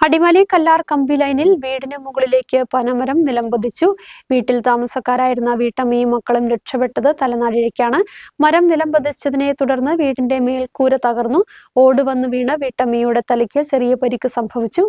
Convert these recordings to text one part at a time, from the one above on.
അടിമാലി കല്ലാർ കമ്പി ലൈനിൽ വീടിന് മുകളിലേക്ക് പനമരം നിലംപതിച്ചു വീട്ടിൽ താമസക്കാരായിരുന്ന വീട്ടമ്മയും മക്കളും രക്ഷപ്പെട്ടത് തലനാരിഴയ്ക്കാണ് മരം നിലംപതിച്ചതിനെ തുടർന്ന് വീടിന്റെ മേൽക്കൂര തകർന്നു. ഓടുവന്ന് വീണ് വീട്ടമ്മയുടെ തലയ്ക്ക് ചെറിയ പരിക്ക് സംഭവിച്ചു.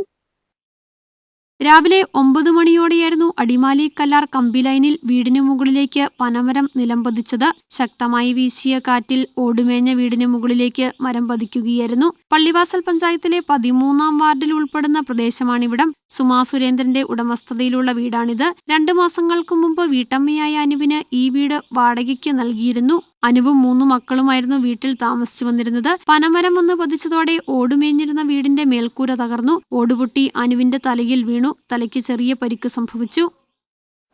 രാവിലെ ഒമ്പത് മണിയോടെയായിരുന്നു അടിമാലി കല്ലാർ കമ്പി ലൈനിൽ വീടിനു മുകളിലേക്ക് പനമരം നിലംപതിച്ചത് ശക്തമായി വീശിയ കാറ്റിൽ ഓടുമേഞ്ഞ വീടിന് മുകളിലേക്ക് മരം പതിക്കുകയായിരുന്നു. പള്ളിവാസൽ പഞ്ചായത്തിലെ പതിമൂന്നാം വാർഡിൽ ഉൾപ്പെടുന്ന പ്രദേശമാണിവിടം. സുമാ സുരേന്ദ്രന്റെ ഉടമസ്ഥതയിലുള്ള വീടാണിത്. രണ്ടു മാസങ്ങൾക്കു മുമ്പ് വീട്ടമ്മയായ അനുവിന് ഈ വീട് വാടകയ്ക്ക് നൽകിയിരുന്നു. അനുവും മൂന്നു മക്കളുമായിരുന്നു വീട്ടിൽ താമസിച്ചു വന്നിരുന്നത്. പനമരം വന്ന് പതിച്ചതോടെ ഓടുമേഞ്ഞിരുന്ന വീടിന്റെ മേൽക്കൂര തകർന്നു. ഓടുപൊട്ടി അനുവിന്റെ തലയിൽ വീണു. തലയ്ക്ക് ചെറിയ പരിക്ക് സംഭവിച്ചു.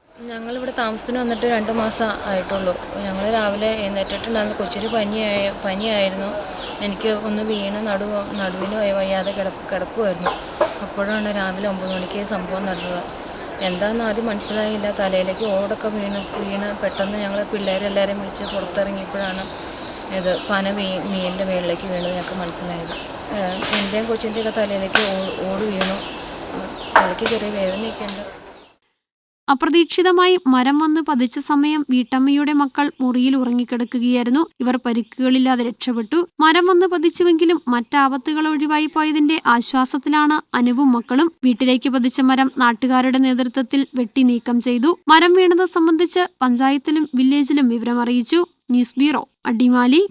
ഞങ്ങൾ ഇവിടെ താമസത്തിന് വന്നിട്ട് രണ്ട് മാസം ആയിട്ടുള്ളൂ. ഞങ്ങൾ രാവിലെ എഴുന്നേറ്റിട്ടുണ്ടായിരുന്നു കൊച്ചൊരു പനിയായ പനിയായിരുന്നു. എനിക്ക് ഒന്ന് വീണ് നടു നടുവിന് വയ്യാതെ കിട കിടക്കുമായിരുന്നു അപ്പോഴാണ് രാവിലെ ഒമ്പത് മണിക്ക് സംഭവം നടന്നത്. എന്താണെന്ന് ആദ്യം മനസ്സിലായില്ല. തലയിലേക്ക് ഓടൊക്കെ വീണ് വീണ് പെട്ടെന്ന് ഞങ്ങൾ പിള്ളേരെല്ലാവരെയും വിളിച്ച് പുറത്തിറങ്ങിയപ്പോഴാണ് ഇത് പന വീ മീനിന്റെ മേളിലേക്ക് വീണത് ഞങ്ങൾക്ക് മനസ്സിലായത്. എന്റെയും കൊച്ചിന്റെയൊക്കെ തലയിലേക്ക് ഓട് വീണു. തലയ്ക്ക് ചെറിയ വേദനയൊക്കെ ഉണ്ട്. അപ്രതീക്ഷിതമായി മരം വന്ന് പതിച്ച സമയം വീട്ടമ്മയുടെ മക്കൾ മുറിയിൽ ഉറങ്ങിക്കിടക്കുകയായിരുന്നു. ഇവർ പരിക്കുകളില്ലാതെ രക്ഷപ്പെട്ടു. മരം വന്ന് പതിച്ചുവെങ്കിലും മറ്റാപത്തുകൾ ഒഴിവായി പോയതിന്റെ ആശ്വാസത്തിലാണ് അനുവും മക്കളും വീട്ടിലേക്ക് പതിച്ച മരം നാട്ടുകാരുടെ നേതൃത്വത്തിൽ വെട്ടി നീക്കം ചെയ്തു. മരം വീണത് സംബന്ധിച്ച് പഞ്ചായത്തിലും വില്ലേജിലും വിവരമറിയിച്ചു. News bureau Adimali.